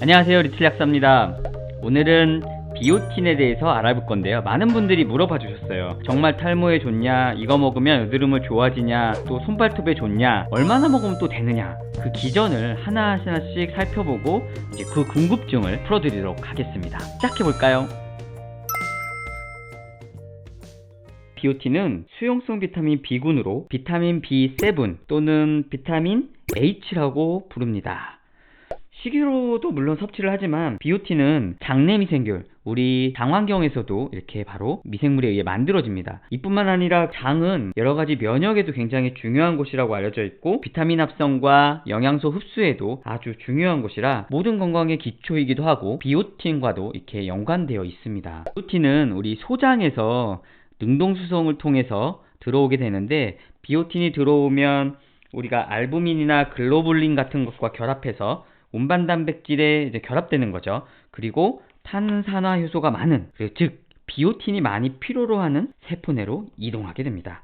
안녕하세요 리틀 약사입니다. 오늘은 비오틴에 대해서 알아볼 건데요. 많은 분들이 물어봐 주셨어요. 정말 탈모에 좋냐? 이거 먹으면 여드름을 좋아지냐? 또 손발톱에 좋냐? 얼마나 먹으면 또 되느냐? 그 기전을 하나하나씩 살펴보고 이제 그 궁금증을 풀어드리도록 하겠습니다. 시작해 볼까요? 비오틴은 수용성 비타민 B군으로 비타민 B7 또는 비타민 H라고 부릅니다. 식이로도 물론 섭취를 하지만 비오틴은 장내 미생균, 우리 장환경에서도 이렇게 바로 미생물에 의해 만들어집니다. 이뿐만 아니라 장은 여러 가지 면역에도 굉장히 중요한 곳이라고 알려져 있고 비타민 합성과 영양소 흡수에도 아주 중요한 곳이라 모든 건강의 기초이기도 하고 비오틴과도 이렇게 연관되어 있습니다. 비오틴은 우리 소장에서 능동수성을 통해서 들어오게 되는데 비오틴이 들어오면 우리가 알부민이나 글로불린 같은 것과 결합해서 운반 단백질에 이제 결합되는 거죠. 그리고 탄산화 효소가 많은 그즉 비오틴이 많이 필요로 하는 세포 내로 이동하게 됩니다.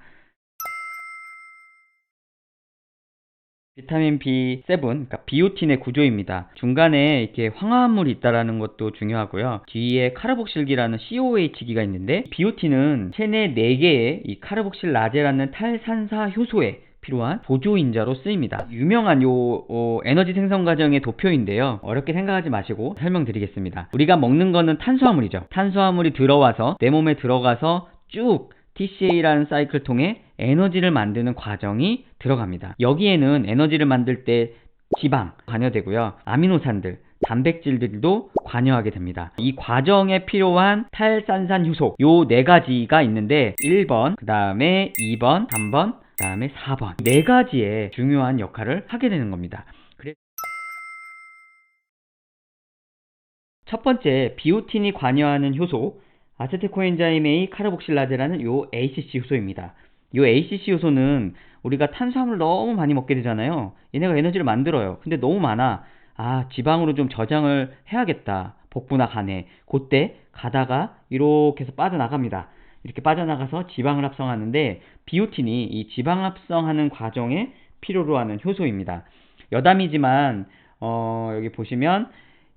비타민 B7, 그러니까 비오틴의 구조입니다. 중간에 이렇게 황화합물이 있다라는 것도 중요하고요. 뒤에 카르복실기라는 COH기가 있는데 비오틴은 체내 4개의 이 카르복실 라제라는 탈산사 효소에 필요한 보조인자로 쓰입니다. 유명한 요 어, 에너지 생성 과정의 도표인데요. 어렵게 생각하지 마시고 설명드리겠습니다. 우리가 먹는 거는 탄수화물이죠. 탄수화물이 들어와서 내 몸에 들어가서 쭉 TCA라는 사이클 통해 에너지를 만드는 과정이 들어갑니다. 여기에는 에너지를 만들 때 지방 관여되고요. 아미노산들, 단백질들도 관여하게 됩니다. 이 과정에 필요한 탈산산 효소 요 네 가지가 있는데 1번, 그 다음에 2번, 3번, 그 다음에 4번 네 가지의 중요한 역할을 하게 되는 겁니다. 첫 번째 비오틴이 관여하는 효소 아세트코엔자임 A 카르복실라제라는 요 ACC 효소입니다. 요 ACC 효소는 우리가 탄수화물을 너무 많이 먹게 되잖아요. 얘네가 에너지를 만들어요. 근데 너무 많아. 아, 지방으로 좀 저장을 해야겠다. 복부나 간에. 그때 가다가 이렇게 해서 빠져나갑니다. 이렇게 빠져나가서 지방을 합성하는데 비오틴이 이 지방 합성하는 과정에 필요로 하는 효소입니다. 여담이지만 어, 여기 보시면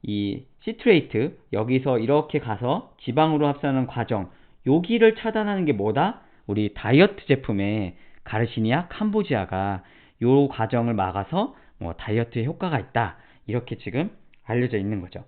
이 시트레이트 여기서 이렇게 가서 지방으로 합성하는 과정 여기를 차단하는 게 뭐다? 우리 다이어트 제품에 가르시니아 캄보지아가 요 과정을 막아서 뭐 다이어트에 효과가 있다 이렇게 지금 알려져 있는 거죠.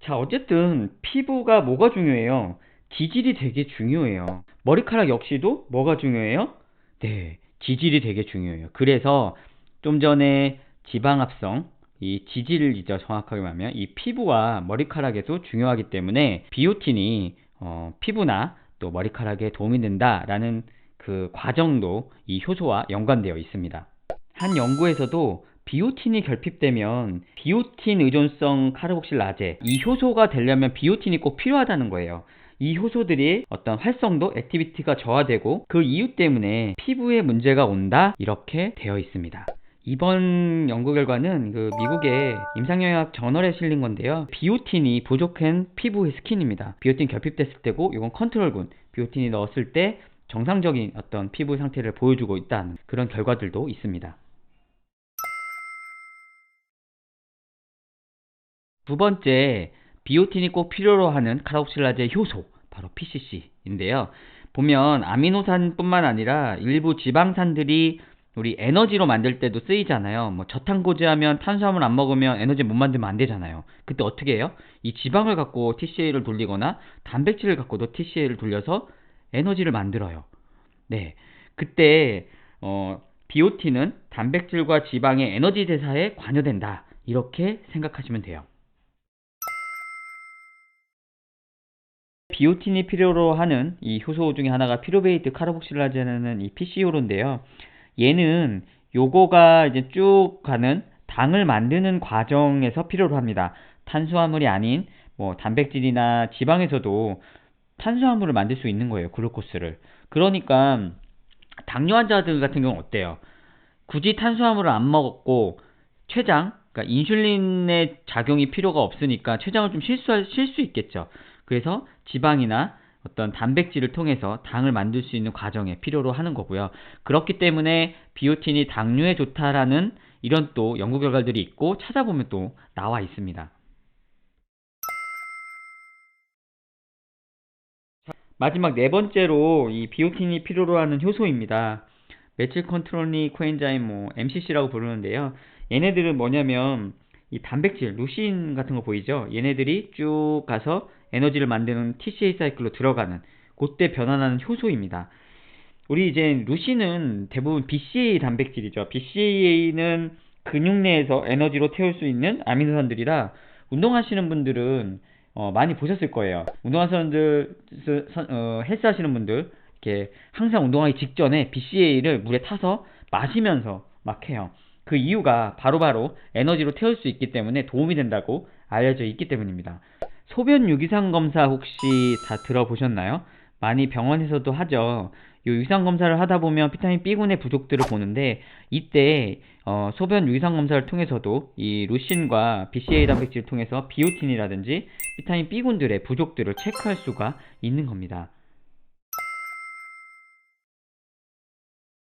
자 어쨌든 피부가 뭐가 중요해요? 기질이 되게 중요해요. 머리카락 역시도 뭐가 중요해요? 네, 지질이 되게 중요해요. 그래서 좀 전에 지방합성, 이 지질이죠. 정확하게 말하면 이 피부와 머리카락에도 중요하기 때문에 비오틴이 어, 피부나 또 머리카락에 도움이 된다라는 그 과정도 이 효소와 연관되어 있습니다. 한 연구에서도 비오틴이 결핍되면 비오틴 의존성 카르복실 라제 이 효소가 되려면 비오틴이 꼭 필요하다는 거예요. 이 효소들이 어떤 활성도, 액티비티가 저하되고 그 이유 때문에 피부에 문제가 온다 이렇게 되어 있습니다. 이번 연구 결과는 그 미국의 임상영양 저널에 실린 건데요. 비오틴이 부족한 피부의 스킨입니다. 비오틴 결핍됐을 때고 이건 컨트롤군. 비오틴이 넣었을 때 정상적인 어떤 피부 상태를 보여주고 있다는 그런 결과들도 있습니다. 두 번째, 비오틴이 꼭 필요로 하는 카라옥실라제 효소, 바로 PCC인데요. 보면 아미노산뿐만 아니라 일부 지방산들이 우리 에너지로 만들 때도 쓰이잖아요. 뭐 저탄고지하면 탄수화물 안 먹으면 에너지 못 만들면 안 되잖아요. 그때 어떻게 해요? 이 지방을 갖고 TCA를 돌리거나 단백질을 갖고도 TCA를 돌려서 에너지를 만들어요. 네. 그때 어 비오틴은 단백질과 지방의 에너지 대사에 관여된다. 이렇게 생각하시면 돼요. 비오틴이 필요로 하는 이 효소 중에 하나가 피로베이트 카르복실라제는 이 PCO로인데요. 얘는 요거가 이제 쭉 가는 당을 만드는 과정에서 필요로 합니다. 탄수화물이 아닌 뭐 단백질이나 지방에서도 탄수화물을 만들 수 있는 거예요. 글루코스를. 그러니까 당뇨 환자들 같은 경우는 어때요? 굳이 탄수화물을 안 먹었고 췌장, 그러니까 인슐린의 작용이 필요가 없으니까 췌장을 좀 실수할 쉴수 있겠죠. 그래서 지방이나 어떤 단백질을 통해서 당을 만들 수 있는 과정에 필요로 하는 거고요. 그렇기 때문에 비오틴이 당뇨에 좋다라는 이런 또 연구 결과들이 있고 찾아보면 또 나와 있습니다. 마지막 네 번째로 이 비오틴이 필요로 하는 효소입니다. 메틸 컨트롤리 코엔자임 뭐 MCC라고 부르는데요. 얘네들은 뭐냐면 이 단백질, 루신 같은 거 보이죠? 얘네들이 쭉 가서 에너지를 만드는 TCA 사이클로 들어가는 그때 변환하는 효소입니다. 우리 이제 루신은 대부분 BCAA 단백질이죠. BCAA는 근육 내에서 에너지로 태울 수 있는 아미노산들이라 운동하시는 분들은 어, 많이 보셨을 거예요. 운동하시는 분들, 스- 선- 어, 헬스 하시는 분들, 이렇게 항상 운동하기 직전에 BCAA를 물에 타서 마시면서 막 해요. 그 이유가 바로 바로 에너지로 태울 수 있기 때문에 도움이 된다고 알려져 있기 때문입니다. 소변 유기산 검사 혹시 다 들어보셨나요? 많이 병원에서도 하죠. 요 유기산 검사를 하다 보면 비타민 B군의 부족들을 보는데 이때 어, 소변 유기산 검사를 통해서도 이 루신과 BCAA 단백질을 통해서 비오틴이라든지 비타민 B군들의 부족들을 체크할 수가 있는 겁니다.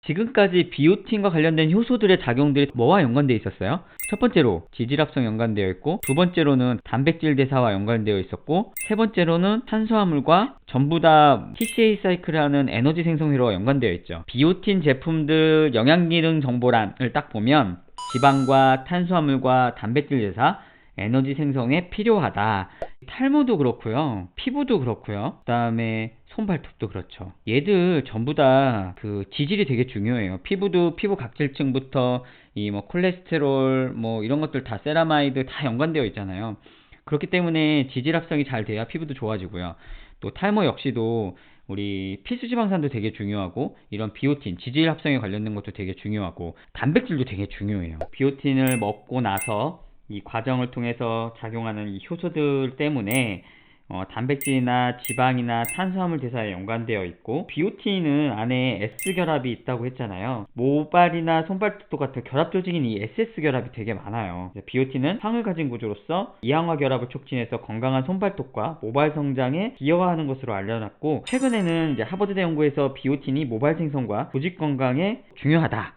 지금까지 비오틴과 관련된 효소들의 작용들이 뭐와 연관되어 있었어요? 첫 번째로 지질합성 연관되어 있고 두 번째로는 단백질 대사와 연관되어 있었고 세 번째로는 탄수화물과 전부 다 TCA 사이클을 하는 에너지 생성 회로와 연관되어 있죠. 비오틴 제품들 영양 기능 정보란을 딱 보면 지방과 탄수화물과 단백질 대사 에너지 생성에 필요하다. 탈모도 그렇고요. 피부도 그렇고요. 그다음에 손발톱도 그렇죠. 얘들 전부 다 그 지질이 되게 중요해요. 피부도 피부 각질층부터 이 뭐 콜레스테롤 뭐 이런 것들 다 세라마이드 다 연관되어 있잖아요. 그렇기 때문에 지질 합성이 잘 돼야 피부도 좋아지고요. 또 탈모 역시도 우리 필수지방산도 되게 중요하고 이런 비오틴, 지질 합성에 관련된 것도 되게 중요하고 단백질도 되게 중요해요. 비오틴을 먹고 나서 이 과정을 통해서 작용하는 이 효소들 때문에 어, 단백질이나 지방이나 탄수화물 대사에 연관되어 있고 비오틴은 안에 S 결합이 있다고 했잖아요. 모발이나 손발톱 같은 결합 조직인 이 SS 결합이 되게 많아요. 비오틴은 황을 가진 구조로서 이항화 결합을 촉진해서 건강한 손발톱과 모발 성장에 기여하는 것으로 알려놨고 최근에는 하버드대 연구에서 비오틴이 모발 생성과 조직 건강에 중요하다.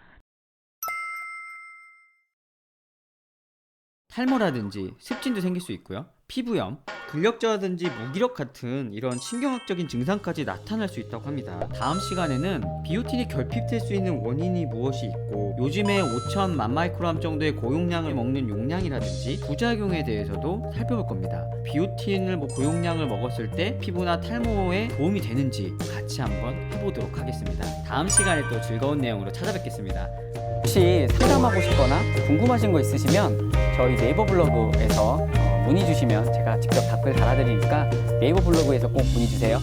탈모라든지 습진도 생길 수 있고요. 피부염, 근력저하든지 무기력 같은 이런 신경학적인 증상까지 나타날 수 있다고 합니다. 다음 시간에는 비오틴이 결핍될 수 있는 원인이 무엇이 있고 요즘에 5천 만 마이크로암 정도의 고용량을 먹는 용량이라든지 부작용에 대해서도 살펴볼 겁니다. 비오틴을 뭐 고용량을 먹었을 때 피부나 탈모에 도움이 되는지 같이 한번 해보도록 하겠습니다. 다음 시간에 또 즐거운 내용으로 찾아뵙겠습니다. 혹시 상담하고 싶거나 궁금하신 거 있으시면 저희 네이버 블로그에서 어, 문의 주시면 제가 직접 답글 달아드리니까 네이버 블로그에서 꼭 문의 주세요.